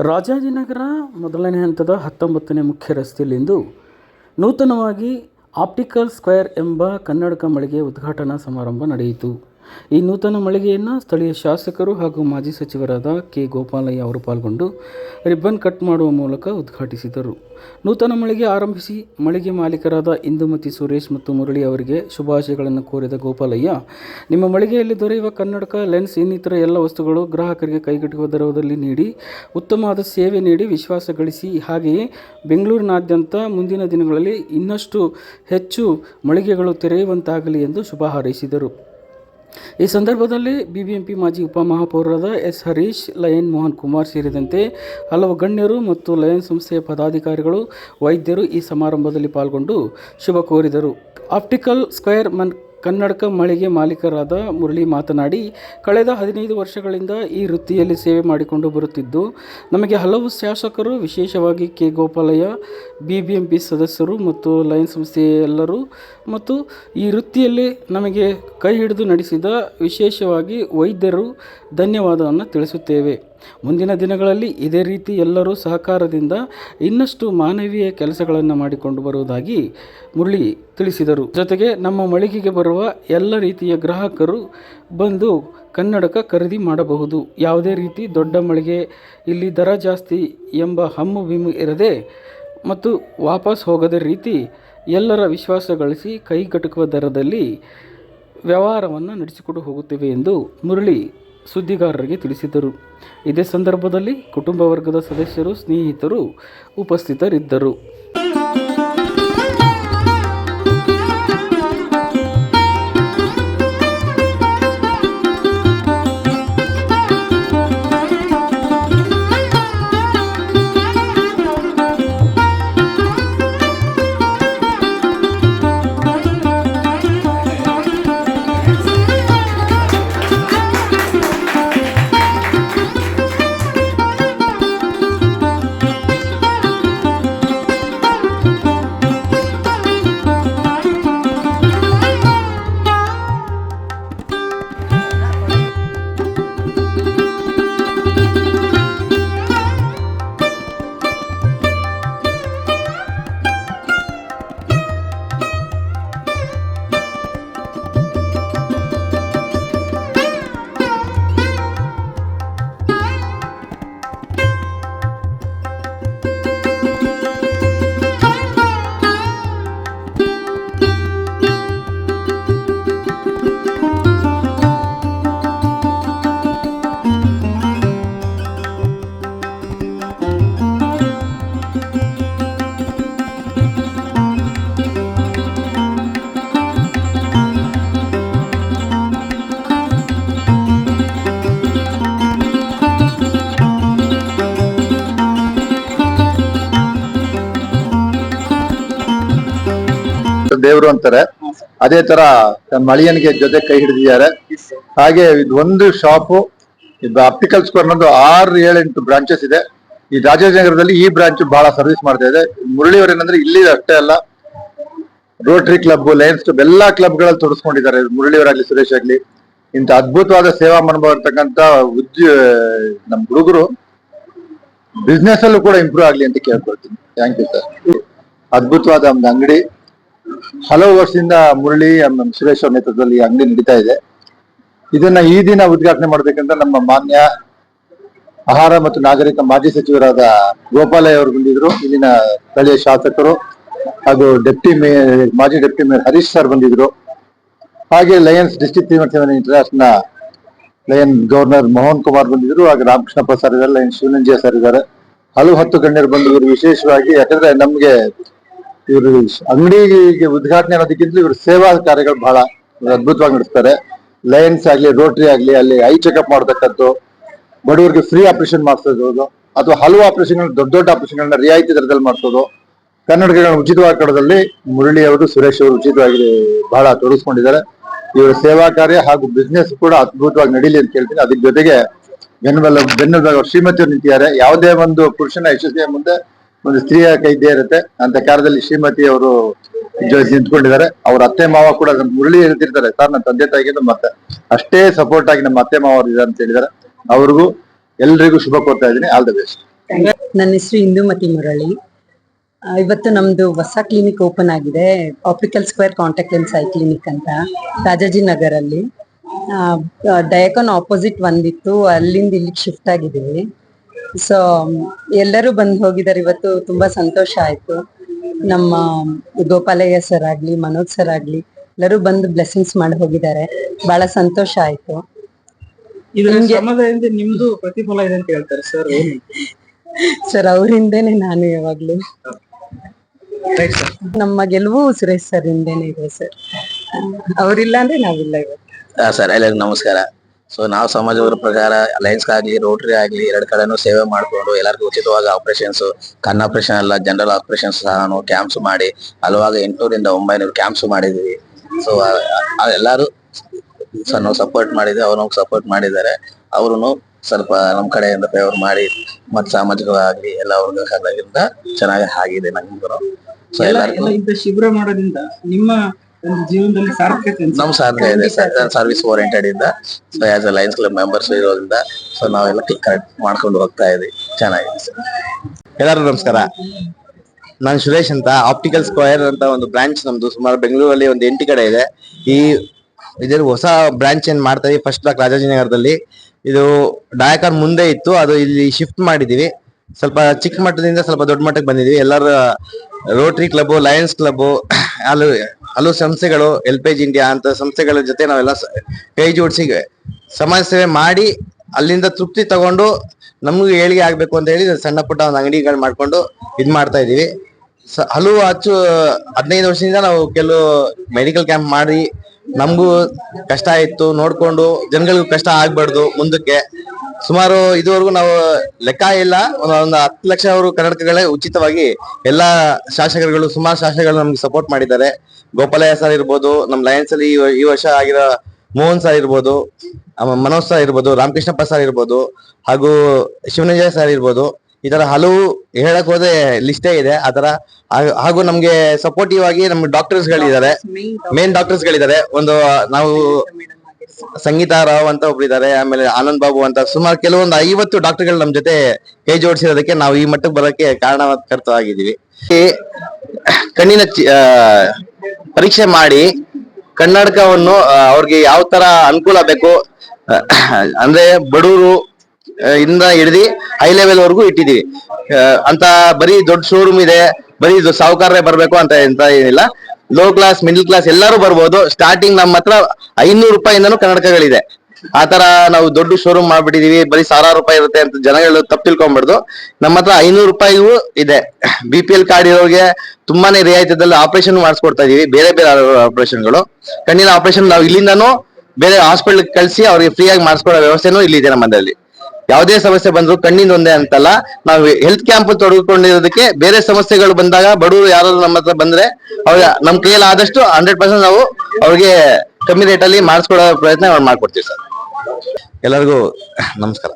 ರಾಜಾಜಿನಗರ ಮೊದಲನೇ ಹಂತದ ಹತ್ತೊಂಬತ್ತನೇ ಮುಖ್ಯ ರಸ್ತೆಯಲ್ಲಿಂದು ನೂತನವಾಗಿ ಆಪ್ಟಿಕಲ್ ಸ್ಕ್ವೇರ್ ಎಂಬ ಕನ್ನಡಕ ಮಳಿಗೆ ಉದ್ಘಾಟನಾ ಸಮಾರಂಭ ನಡೆಯಿತು. ಈ ನೂತನ ಮಳಿಗೆಯನ್ನು ಸ್ಥಳೀಯ ಶಾಸಕರು ಹಾಗೂ ಮಾಜಿ ಸಚಿವರಾದ ಕೆ ಗೋಪಾಲಯ್ಯ ಅವರು ಪಾಲ್ಗೊಂಡು ರಿಬ್ಬನ್ ಕಟ್ ಮಾಡುವ ಮೂಲಕ ಉದ್ಘಾಟಿಸಿದರು. ನೂತನ ಮಳಿಗೆ ಆರಂಭಿಸಿ ಮಳಿಗೆ ಮಾಲೀಕರಾದ ಇಂದುಮತಿ ಸುರೇಶ್ ಮತ್ತು ಮುರಳಿ ಅವರಿಗೆ ಶುಭಾಶಯಗಳನ್ನು ಕೋರಿದ ಗೋಪಾಲಯ್ಯ, ನಿಮ್ಮ ಮಳಿಗೆಯಲ್ಲಿ ದೊರೆಯುವ ಕನ್ನಡಕ, ಲೆನ್ಸ್ ಇನ್ನಿತರ ಎಲ್ಲ ವಸ್ತುಗಳು ಗ್ರಾಹಕರಿಗೆ ಕೈಗೆಟುಕುವ ದರದಲ್ಲಿ ನೀಡಿ, ಉತ್ತಮವಾದ ಸೇವೆ ನೀಡಿ ವಿಶ್ವಾಸ ಗಳಿಸಿ, ಹಾಗೆಯೇ ಬೆಂಗಳೂರಿನಾದ್ಯಂತ ಮುಂದಿನ ದಿನಗಳಲ್ಲಿ ಇನ್ನಷ್ಟು ಹೆಚ್ಚು ಮಳಿಗೆಗಳು ತೆರೆಯುವಂತಾಗಲಿ ಎಂದು ಶುಭ ಹಾರೈಸಿದರು. ಈ ಸಂದರ್ಭದಲ್ಲಿ ಬಿಬಿಎಂಪಿ ಮಾಜಿ ಉಪಮಹಾಪೌರರಾದ ಎಸ್ ಹರೀಶ್, ಲಯನ್ ಮೋಹನ್ ಕುಮಾರ್ ಸೇರಿದಂತೆ ಹಲವು ಗಣ್ಯರು ಮತ್ತು ಲಯನ್ ಸಂಸ್ಥೆಯ ಪದಾಧಿಕಾರಿಗಳು, ವೈದ್ಯರು ಈ ಸಮಾರಂಭದಲ್ಲಿ ಪಾಲ್ಗೊಂಡು ಶುಭ ಕೋರಿದರು. ಆಪ್ಟಿಕಲ್ ಸ್ಕ್ವೇರ್ ಮನ್ ಕನ್ನಡಕ ಮಳಿಗೆ ಮಾಲೀಕರಾದ ಮುರಳಿ ಮಾತನಾಡಿ, ಕಳೆದ ಹದಿನೈದು ವರ್ಷಗಳಿಂದ ಈ ವೃತ್ತಿಯಲ್ಲಿ ಸೇವೆ ಮಾಡಿಕೊಂಡು ಬರುತ್ತಿದ್ದು, ನಮಗೆ ಹಲವು ಶಾಸಕರು, ವಿಶೇಷವಾಗಿ K. Gopalaiah B B M P ಸದಸ್ಯರು ಮತ್ತು ಲಯನ್ ಸಂಸ್ಥೆಯ ಎಲ್ಲರೂ ಮತ್ತು ಈ ವೃತ್ತಿಯಲ್ಲಿ ನಮಗೆ ಕೈ ಹಿಡಿದು ನಡೆಸಿದ ವಿಶೇಷವಾಗಿ ವೈದ್ಯರು ಧನ್ಯವಾದವನ್ನು ತಿಳಿಸುತ್ತೇವೆ. ಮುಂದಿನ ದಿನಗಳಲ್ಲಿ ಇದೇ ರೀತಿ ಎಲ್ಲರೂ ಸಹಕಾರದಿಂದ ಇನ್ನಷ್ಟು ಮಾನವೀಯ ಕೆಲಸಗಳನ್ನು ಮಾಡಿಕೊಂಡು ಬರುವುದಾಗಿ ಮುರಳಿ ತಿಳಿಸಿದರು. ಜೊತೆಗೆ ನಮ್ಮ ಮಳಿಗೆಗೆ ಬರುವ ಎಲ್ಲ ರೀತಿಯ ಗ್ರಾಹಕರು ಬಂದು ಕನ್ನಡಕ ಖರೀದಿ ಮಾಡಬಹುದು. ಯಾವುದೇ ರೀತಿ ದೊಡ್ಡ ಮಳಿಗೆ, ಇಲ್ಲಿ ದರ ಜಾಸ್ತಿ ಎಂಬ ಹಮ್ಮು ಬಿಮ್ಮು ಇರದೆ ಮತ್ತು ವಾಪಸ್ ಹೋಗದ ರೀತಿ ಎಲ್ಲರ ವಿಶ್ವಾಸ ಗಳಿಸಿ ಕೈಗೆಟುಕುವ ದರದಲ್ಲಿ ವ್ಯವಹಾರವನ್ನು ನಡೆಸಿಕೊಂಡು ಹೋಗುತ್ತೇವೆ ಎಂದು ಮುರಳಿ ಸುದ್ದಿಗಾರರಿಗೆ ತಿಳಿಸಿದರು. ಇದೇ ಸಂದರ್ಭದಲ್ಲಿ ಕುಟುಂಬ ವರ್ಗದ ಸದಸ್ಯರು ಸ್ನೇಹಿತರು ಉಪಸ್ಥಿತರಿದ್ದರು. ದೇವರು ಅಂತಾರೆ. ಅದೇ ತರ ನಮ್ಮ ಮಳಿಯನಿಗೆ ಜೊತೆ ಕೈ ಹಿಡಿದಿದ್ದಾರೆ. ಹಾಗೆ ಒಂದು ಶಾಪು ಆಪ್ಟಿಕಲ್ ಸ್ಕ್ವೇರ್ ಅನ್ನೋದು ಆರು ಏಳೆಂಟು ಬ್ರಾಂಚಸ್ ಇದೆ. ಈ ರಾಜಾಜನಗರದಲ್ಲಿ ಈ ಬ್ರಾಂಚ್ ಬಹಳ ಸರ್ವಿಸ್ ಮಾಡ್ತಾ ಇದೆ. ಮುರಳಿಯವರು ಏನಂದ್ರೆ ಇಲ್ಲಿ ಅಷ್ಟೇ ಅಲ್ಲ ರೋಟರಿ ಕ್ಲಬ್ ಲಯನ್ಸ್ ಕ್ಲಬ್ ಎಲ್ಲಾ ಕ್ಲಬ್ಗಳಲ್ಲಿ ತೊಡಸ್ಕೊಂಡಿದ್ದಾರೆ. ಮುರಳಿಯವರಾಗ್ಲಿ, ಸುರೇಶ್ ಆಗ್ಲಿ. ಇಂತ ಅದ್ಭುತವಾದ ಸೇವಾ ಮನೋಭಾವ ಇರ್ತಕ್ಕಂತ ಉದ್ಯ ನಮ್ ಹುಡುಗರು ಬಿಸ್ನೆಸ್ ಅಲ್ಲೂ ಕೂಡ ಇಂಪ್ರೂವ್ ಆಗ್ಲಿ ಅಂತ ಕೇಳ್ಕೊಳ್ತೀನಿ. ಥ್ಯಾಂಕ್ ಯು ಸರ್ ಅದ್ಭುತವಾದ ಒಂದು ಅಂಗಡಿ. ಹಲವು ವರ್ಷದಿಂದ ಮುರಳಿ, ಎಂ. ಸುರೇಶ್ ನೇತೃತ್ವದಲ್ಲಿ ಅಂಗಡಿ ನಡೀತಾ ಇದೆ. ಇದನ್ನ ಈ ದಿನ ಉದ್ಘಾಟನೆ ಮಾಡ್ಬೇಕಂತ ನಮ್ಮ ಮಾನ್ಯ ಆಹಾರ ಮತ್ತು ನಾಗರಿಕ ಮಾಜಿ ಸಚಿವರಾದ ಗೋಪಾಲಯ್ಯ ಅವರು ಬಂದಿದ್ರು. ಇಲ್ಲಿನ ಸ್ಥಳೀಯ ಶಾಸಕರು ಹಾಗೂ ಡೆಪ್ಟಿ ಮೇಯರ್ ಮಾಜಿ ಡೆಪ್ಟಿ ಮೇಯರ್ ಹರೀಶ್ ಸರ್ ಬಂದಿದ್ರು. ಹಾಗೆ lions district international lion governor Mohan Kumar ಬಂದಿದ್ರು ಹಾಗೆ ರಾಮಕೃಷ್ಣಪ್ಪ ಸರ್ ಇದ್ದಾರೆ ಲಯನ್ ಶಿವನಂಜಿಯ ಸರ್ ಇದ್ದಾರೆ. ಹಲವು ಹತ್ತು ಗಣ್ಯರು ಬಂದಿದ್ರು ವಿಶೇಷವಾಗಿ, ಯಾಕಂದ್ರೆ ನಮ್ಗೆ ಇವರು ಅಂಗಡಿಗೆ ಉದ್ಘಾಟನೆ ಅನ್ನೋದಕ್ಕಿಂತ ಇವರು ಸೇವಾ ಕಾರ್ಯಗಳು ಬಹಳ ಅದ್ಭುತವಾಗಿ ನಡೆಸ್ತಾರೆ. ಲಯನ್ಸ್ ಆಗ್ಲಿ ರೋಟರಿ ಆಗ್ಲಿ, ಅಲ್ಲಿ ಐ ಚೆಕಪ್ ಮಾಡತಕ್ಕದ್ದು ಬಡವರಿಗೆ ಫ್ರೀ ಆಪರೇಷನ್ ಮಾಡಿಸೋದು ಅಥವಾ ಹಲವು ಆಪರೇಷನ್ ದೊಡ್ಡ ದೊಡ್ಡ ಆಪರೇಷನ್ಗಳನ್ನ ರಿಯಾಯಿತಿ ದರದಲ್ಲಿ ಮಾಡಿಸೋದು. ಕನ್ನಡಕಗಳನ್ನ ಉಚಿತವಾಗಿ ಕಡದಲ್ಲಿ ಮುರಳಿ ಅವರು ಸುರೇಶ್ ಅವರು ಉಚಿತವಾಗಿ ಬಹಳ ತೊಡಗಿಸ್ಕೊಂಡಿದ್ದಾರೆ ಇವರ ಸೇವಾ ಕಾರ್ಯ ಹಾಗೂ ಬಿಸ್ನೆಸ್ ಕೂಡ ಅದ್ಭುತವಾಗಿ ನಡೀಲಿ ಅಂತ ಕೇಳ್ತೀನಿ ಅದ್ರ ಜೊತೆಗೆ ಬೆನ್ನುಬಲ ಬೆನ್ನುಬಲ ಶ್ರೀಮತಿಯವರು ನಿಂತಿದ್ದಾರೆ. ಯಾವುದೇ ಒಂದು ಪುರುಷನ ಯಶಸ್ವಿಯ ಮುಂದೆ ಒಂದು ಸ್ತ್ರೀಯ ಕೈದ್ಯ ಇರುತ್ತೆ ಅಂತ ಕಾರ್ಯದಲ್ಲಿ ಶ್ರೀಮತಿ ಅವರು ನಿಂತ್ಕೊಂಡಿದ್ದಾರೆ. ಅವ್ರ ಅತ್ತೆ ಮಾವ ಕೂಡ ಮುರಳಿ ಹೇಳ್ತಿರ್ತಾರೆ. ಸರ್ ನನ್ನ ತಂದೆ ತಾಯಿಗಿಂತ ಮತ್ತೆ ಅಷ್ಟೇ ಸಪೋರ್ಟ್ ಆಗಿ ನಮ್ಮ ಅತ್ತೆ ಮಾವ ಇದ್ದಾರೆ ಅಂತ ಹೇಳಿದಾರೆ ಅವ್ರಿಗೂ ಎಲ್ರಿಗೂ ಶುಭ ಕೋರ್ತಾ ಇದ್ದೀನಿ. ಆಲ್ ದ ಬೆಸ್ಟ್ ನನ್ನ ಹೆಸರು ಇಂದುಮತಿ ಮುರಳಿ. ಇವತ್ತು ನಮ್ದು ಹೊಸ ಕ್ಲಿನಿಕ್ ಓಪನ್ ಆಗಿದೆ. Optical square contact lens eye clinic ಅಂತ ರಾಜಾಜಿ ನಗರಲ್ಲಿ. ಡಯಕಾನ್ ಆಪೋಸಿಟ್ ಒಂದಿತ್ತು. ಅಲ್ಲಿಂದ ಇಲ್ಲಿಗೆ ಶಿಫ್ಟ್ ಆಗಿದ್ದೀವಿ ಸೊ ಎಲ್ಲರೂ ಬಂದು ಹೋಗಿದ್ದಾರೆ ಇವತ್ತು ತುಂಬಾ ಸಂತೋಷ ಆಯ್ತು. ನಮ್ಮ ಗೋಪಾಲಯ್ಯ ಸರ್ ಆಗ್ಲಿ ಮನೋಜ್ ಸರ್ ಆಗ್ಲಿ ಎಲ್ಲರೂ ಬಂದು ಬ್ಲೆಸ್ಸಿಂಗ್ಸ್ ಮಾಡಿ ಹೋಗಿದ್ದಾರೆ ಬಹಳ ಸಂತೋಷ ಆಯ್ತು. ಇದರ ನಿಮ್ದು ಪ್ರತಿಫಲ ಇದೆ ಅಂತ ಹೇಳ್ತಾರೆ ಸರ್ ಸರ್ ಅವರಿಂದೇನೆ ನಾನು ಯಾವಾಗ್ಲೂ. ನಮ್ಮ ಗೆಲುವು ಸುರೇಶ್ ಸರ್ ಇಂದೇನೆ ಇದೆ ಸರ್ ಅವರಿಲ್ಲ ಅಂದ್ರೆ ನಾವಿಲ್ಲ ಇವತ್ತು. ಸರ್ ಎಲ್ಲರಿಗೂ ನಮಸ್ಕಾರ. ಸೊ ನಾವು ಸಮಾಜದ ಪ್ರಕಾರ ಲೈನ್ಸ್ ಆಗ್ಲಿ ರೋಟರಿ ಆಗ್ಲಿ ಎರಡ್ ಕಡೆನೂ ಸೇವೆ ಮಾಡ್ಕೊಂಡು ಎಲ್ಲರಿಗೂ ಉಚಿತವಾಗಿ ಆಪರೇಷನ್ಸ್ ಕಣ್ಣ ಆಪರೇಷನ್ ಅಲ್ಲ ಜನರಲ್ ಆಪರೇಷನ್ಸ್ ಸಹ ನಾವು ಕ್ಯಾಂಪ್ಸ್ ಮಾಡಿ ಅಲ್ವಾಗ ಎಂಟುನೂರಿಂದ ಒಂಬೈನೂರು ಕ್ಯಾಂಪ್ಸ್ ಮಾಡಿದ್ವಿ. ಸೊ ಎಲ್ಲರೂ ನಾವು ಸಪೋರ್ಟ್ ಮಾಡಿದ್ವಿ ಅವ್ರು ನಮ್ಗೆ ಸಪೋರ್ಟ್ ಮಾಡಿದ್ದಾರೆ. ಅವರು ಸ್ವಲ್ಪ ನಮ್ಮ ಕಡೆಯಿಂದ ಫೇವರ್ ಮಾಡಿ ಮತ್ತೆ ಸಾಮಾಜಿಕವಾಗಿ ಎಲ್ಲ ವರ್ಗದಿಂದ ಚೆನ್ನಾಗಿ ಆಗಿದೆ ನಮ್ಗೂ ಸೊ ಎಲ್ಲರಿಗೂ ಇಂಥ ಶಿಬಿರ ಮಾಡೋದ್ರಿಂದ ನಿಮ್ಮ ಒಂದು ಜೀವನದಲ್ಲಿ ಸಾರ್ಥಕತೆ. ನಮ್ ಸಾಧನೆ ಇದೆ ಸರ್ವಿಸ್ ಓರಿಯೆಂಟೆಡ್ ಇಂದ so as a lions club members ಇರೋದ್ರಿಂದ ಸೊ ನಾವೆಲ್ಲ ಕರೆಕ್ಟ್ ಮಾಡ್ಕೊಂಡು ಹೋಗ್ತಾ ಇದೀವಿ ಚೆನ್ನಾಗಿದೆ ಸರ್. ಎಲ್ಲರಿಗೂ ನಮಸ್ಕಾರ. ನಾನು ಸುರೇಶ್ ಅಂತ ಆಪ್ಟಿಕಲ್ ಸ್ಕ್ವೇರ್ ಅಂತ ಒಂದು ಬ್ರಾಂಚ್ ನಮ್ದು ಸುಮಾರು ಬೆಂಗಳೂರಲ್ಲಿ ಒಂದು ಎಂಟು ಕಡೆ ಇದೆ. ಈ ಇದ್ರ ಹೊಸ ಬ್ರಾಂಚ್ ಏನ್ ಮಾಡ್ತಾ ಇದೀವಿ ಫಸ್ಟ್ ಬ್ಲಾಕ್ ರಾಜಾಜಿನಗರದಲ್ಲಿ. ಇದು ಡಾಯಕರ್ ಮುಂದೆ ಇತ್ತು ಅದು ಇಲ್ಲಿ ಶಿಫ್ಟ್ ಮಾಡಿದೀವಿ ಸ್ವಲ್ಪ ಚಿಕ್ಕ ಮಟ್ಟದಿಂದ ಸ್ವಲ್ಪ ದೊಡ್ಡ ಮಟ್ಟಕ್ಕೆ ಬಂದಿದೀವಿ ಎಲ್ಲರ ರೋಟರಿ ಕ್ಲಬ್ ಲಯನ್ಸ್ ಕ್ಲಬ್ ಹಲವು ಹಲವು ಸಂಸ್ಥೆಗಳು ಎಲ್ ಪೇಜ್ ಇಂಡಿಯಾ ಅಂತ ಸಂಸ್ಥೆಗಳ ಜೊತೆ ನಾವೆಲ್ಲ ಕೈ ಜೋಡಿಸಿ ಸಮಾಜ ಸೇವೆ ಮಾಡಿ ಅಲ್ಲಿಂದ ತೃಪ್ತಿ ತಗೊಂಡು ನಮ್ಗೆ ಏಳಿಗೆ ಆಗ್ಬೇಕು ಅಂತ ಹೇಳಿ ಸಣ್ಣ ಪುಟ್ಟ ಒಂದು ಅಂಗಡಿಗಳು ಮಾಡ್ಕೊಂಡು ಇದ್ ಮಾಡ್ತಾ ಇದೀವಿ ಹಲವು ಅಚ್ಚು ಹದಿನೈದು ವರ್ಷದಿಂದ ನಾವು ಕೆಲವು ಮೆಡಿಕಲ್ ಕ್ಯಾಂಪ್ ಮಾಡಿ ನಮಗೂ ಕಷ್ಟ ಇತ್ತು, ನೋಡ್ಕೊಂಡು ಜನಗಳಿಗೂ ಕಷ್ಟ ಆಗ್ಬಾರ್ದು ಮುಂದಕ್ಕೆ. ಸುಮಾರು ಇದುವರೆಗೂ ನಾವು ಲೆಕ್ಕ ಇಲ್ಲ. ಒಂದು ಹತ್ತು ಲಕ್ಷ ಅವರು ಕರ್ನಾಟಕಗಳೇ ಉಚಿತವಾಗಿ ಎಲ್ಲಾ ಶಾಸಕರುಗಳು ಸುಮಾರು ಶಾಸಕರು ನಮ್ಗೆ ಸಪೋರ್ಟ್ ಮಾಡಿದ್ದಾರೆ. ಗೋಪಾಲಯ್ಯ ಸರ್ ಇರ್ಬೋದು ನಮ್ ಲಯನ್ಸ್ ಅಲ್ಲಿ ಈ- ವರ್ಷ ಆಗಿರೋ ಮೋಹನ್ ಸರ್ ಇರ್ಬೋದು ಮನೋಜ್ ಸರ್ ಇರ್ಬೋದು ರಾಮಕೃಷ್ಣಪ್ಪ ಸರ್ ಇರ್ಬೋದು ಹಾಗೂ ಶಿವನಂಜಯ ಸರ್ ಇರ್ಬೋದು. ಈ ತರ ಹಲವು ಹೇಳಕ್ ಹೋದ್ರೆ ಲಿಸ್ಟೇ ಇದೆ. ಆತರ ಹಾಗೂ- ಹಾಗೂ ನಮ್ಗೆ ಸಪೋರ್ಟಿವ್ ಆಗಿ ನಮ್ಗೆ ಡಾಕ್ಟರ್ಸ್ ಗಳಿದ್ದಾರೆ. ಮೇನ್ ಡಾಕ್ಟರ್ಸ್ ಗಳಿದ್ದಾರೆ. ಒಂದು ನಾವು ಸಂಗೀತ ರಾವ್ ಅಂತ ಒಬ್ರು ಇದ್ದಾರೆ ಆಮೇಲೆ ಆನಂದ್ ಬಾಬು ಅಂತ ಸುಮಾರು ಕೆಲವೊಂದು ಐವತ್ತು ಡಾಕ್ಟರ್ಗಳು ನಮ್ ಜೊತೆ ಕೈ ಜೋಡಿಸಿರೋದಕ್ಕೆ ನಾವು ಈ ಮಟ್ಟಕ್ಕೆ ಬರೋಕ್ಕೆ ಕಾರಣಕರ್ತ ಆಗಿದ್ದೀವಿ ಈ ಕಣ್ಣಿನ ಪರೀಕ್ಷೆ ಮಾಡಿ ಕನ್ನಡಕವನ್ನು ಅವ್ರಿಗೆ ಯಾವ ತರ ಅನುಕೂಲ ಬೇಕು ಅಂದ್ರೆ ಬಡವರು ಇಂದ ಹಿಡಿದು ಹೈ ಲೆವೆಲ್ ವರೆಗೂ ಇಟ್ಟಿದೀವಿ ಅಂತ ಬರೀ ದೊಡ್ಡ ಶೋರೂಮ್ ಇದೆ, ಬರೀ ಸಾಹುಕಾರೇ ಬರ್ಬೇಕು ಅಂತ ಎಂತ ಏನಿಲ್ಲ. ಲೋ ಕ್ಲಾಸ್ ಮಿಡಲ್ ಕ್ಲಾಸ್ ಎಲ್ಲರೂ ಬರ್ಬೋದು. ಸ್ಟಾರ್ಟಿಂಗ್ ನಮ್ಮ ಹತ್ರ ಐನೂರು ರೂಪಾಯಿಂದನೂ ಕನ್ನಡಕಗಳಿದೆ. ಆತರ ನಾವು ದೊಡ್ಡ ಶೋರೂಮ್ ಮಾಡ್ಬಿಟ್ಟಿದೀವಿ. ಬರೀ ಸಾವಿರಾರು ರೂಪಾಯಿ ಇರುತ್ತೆ ಅಂತ ಜನಗಳು ತಪ್ಪು ತಿಳ್ಕೊಂಬಾರ್ದು ನಮ್ಮ ಹತ್ರ ಐನೂರು ರೂಪಾಯಿಗೂ ಇದೆ. ಬಿ ಪಿ ಎಲ್ ಕಾರ್ಡ್ ಇರೋರಿಗೆ ತುಂಬಾನೇ ರಿಯಾಯಿತದಲ್ಲಿ ಆಪರೇಷನ್ ಮಾಡಿಸ್ಕೊಡ್ತಾ ಇದೀವಿ. ಬೇರೆ ಬೇರೆ ಆಪರೇಷನ್ಗಳು ಕಣ್ಣಿನ ಆಪರೇಷನ್ ನಾವು ಇಲ್ಲಿಂದನೂ ಬೇರೆ ಹಾಸ್ಪಿಟಲ್ ಕಳಿಸಿ ಅವ್ರಿಗೆ ಫ್ರೀಯಾಗಿ ಮಾಡಿಸ್ಕೊಡೋ ವ್ಯವಸ್ಥೆನೂ ಇಲ್ಲಿದೆ ನಮ್ಮದಲ್ಲಿ ಯಾವುದೇ ಸಮಸ್ಯೆ ಬಂದ್ರು ಕಣ್ಣಿಂದ ಒಂದೇ ಅಂತಲ್ಲ. ನಾವು ಹೆಲ್ತ್ ಕ್ಯಾಂಪ್ ತೊಡಗಿಕೊಂಡಿರೋದಕ್ಕೆ ಬೇರೆ ಸಮಸ್ಯೆಗಳು ಬಂದಾಗ ಬಡವರು ಯಾರಾದ್ರೂ ನಮ್ಮ ಹತ್ರ ಬಂದ್ರೆ ಅವ್ರ ನಮ್ ಕೈಯಲ್ಲಿ ಆದಷ್ಟು ಹಂಡ್ರೆಡ್ ಪರ್ಸೆಂಟ್ ನಾವು ಅವ್ರಿಗೆ ಕಮ್ಮಿ ರೇಟಲ್ಲಿ ಮಾಡಿಸ್ಕೊಡೋ ಪ್ರಯತ್ನ ಮಾಡ್ಕೊಡ್ತೀವಿ ಸರ್. ಎಲ್ಲರಿಗೂ ನಮಸ್ಕಾರ.